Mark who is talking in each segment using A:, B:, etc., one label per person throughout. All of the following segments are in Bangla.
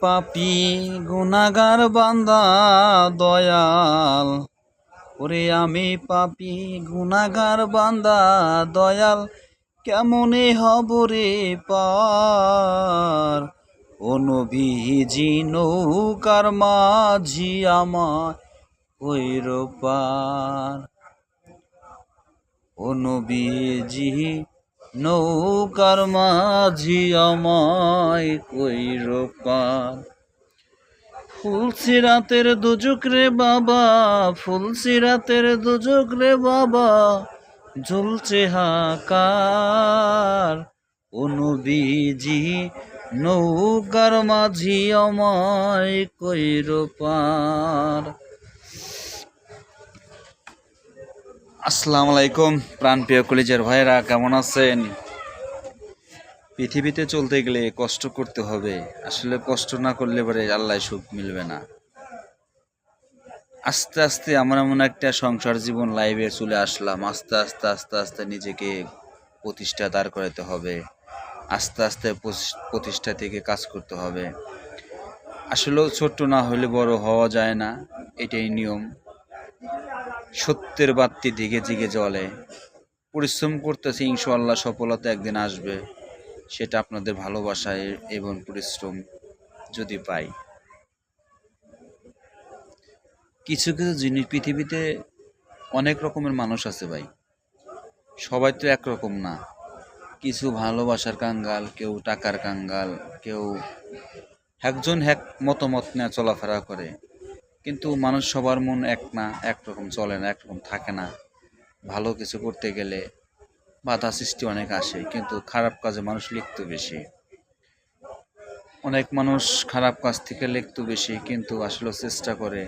A: পাপি গুনাগার বান্দা দয়াল। ওরে আমি পাপি গুনাগার বান্দা দয়াল, কেমনে হব রে পার? ও নবীজি, নৌকার মাঝি আমার কইর ও নবীজি নৌকার মাঝি আমায় কইর পার। ফুলসি রাতের দুজুক রে বাবা, ফুলসি রাতের দুজুক রে বাবা, ঝুলছে হাকার। ও নবীজি, নৌকার মাঝি আমায় কইর পার। আসসালামু আলাইকুম, প্রাণপ্রিয় কলেজের ভাইরা কেমন আছেন? পৃথিবীতে চলতে গেলে কষ্ট করতে হবে। আসলে কষ্ট না করলে পরে আল্লাহ সুখ মিলবে না। আস্তে আস্তে আমরা এমন একটা সংসার জীবন লাইভে চলে আসলাম। আস্তে আস্তে আস্তে আস্তে নিজেকে প্রতিষ্ঠা দাঁড় করাতে হবে। আস্তে আস্তে প্রতিষ্ঠা থেকে কাজ করতে হবে। আসলেও ছোট্ট না হলে বড় হওয়া যায় না। এটাই নিয়ম। সত্যের বাত্তি দিকে দিকে জ্বলে পরিশ্রম করতেছে, ইনশাআল্লাহ সফলতা একদিন আসবে। সেটা আপনাদের ভালোবাসায় এবং পরিশ্রম যদি পাই। কিছু কিছু জিনিস পৃথিবীতে অনেক রকমের মানুষ আছে ভাই। সবাই তো একরকম না। কিছু ভালোবাসার কাঙ্গাল, কেউ টাকার কাঙ্গাল, কেউ একজন এক মতামত নিয়ে চলাফেরা করে। কিন্তু মানুষ সবার মন এক না, একরকম চলে না, একরকম থাকে না। ভালো কিছু করতে গেলে বাধা সৃষ্টি অনেক আসে, কিন্তু খারাপ কাজে মানুষ লিখতে বেশি। অনেক মানুষ খারাপ কাজ থেকে লিখতে বেশি, কিন্তু আসলে চেষ্টা করে।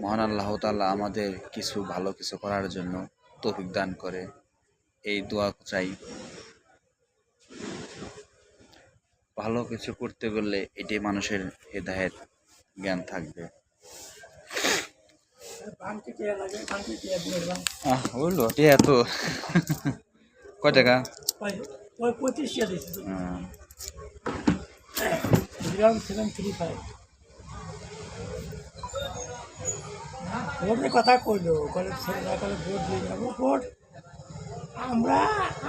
A: মহান আল্লাহ তাআলা আমাদের কিছু ভালো কিছু করার জন্য তৌফিক দান করে। এই দোয়া চাই। ভালো কিছু করতে গেলে এটি মানুষের হেদায়েত জ্ঞান থাকবে। কয় টাকা?
B: পঁচিশ টাকা দিয়েছি।
A: Ah,
B: zero seven three five. ভোটের কথা কইলো কলে ছেলেরা কলে ভোট দিয়ে যাব ভোট আমরা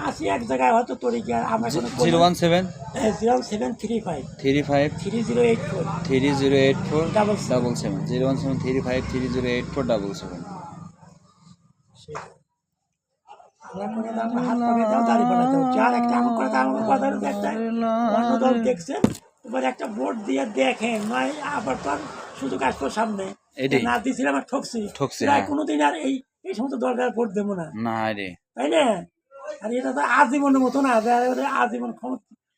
B: আসি এক জায়গায় হয়তো তরিকা আমরা
A: zero one seven?
B: Zero seven three five.
A: Three five?
B: Three zero eight four.
A: Three zero eight four?
B: seven.
A: Double seven. Zero one seven three five three zero eight four double seven.
B: একটা ভোট দিয়ে দেখেন নয় আবার তো সুযোগ আসতো সামনে। না দিয়েছিলাম আর ঠকছি।
A: ঠকছি, হ্যাঁ।
B: কোনোদিন আর এই এই সমস্ত দরকার ভোট দেবো না।
A: না রে।
B: তাই না? আর এটা তো আজীবনের মতো না আজীবন ক্ষমতা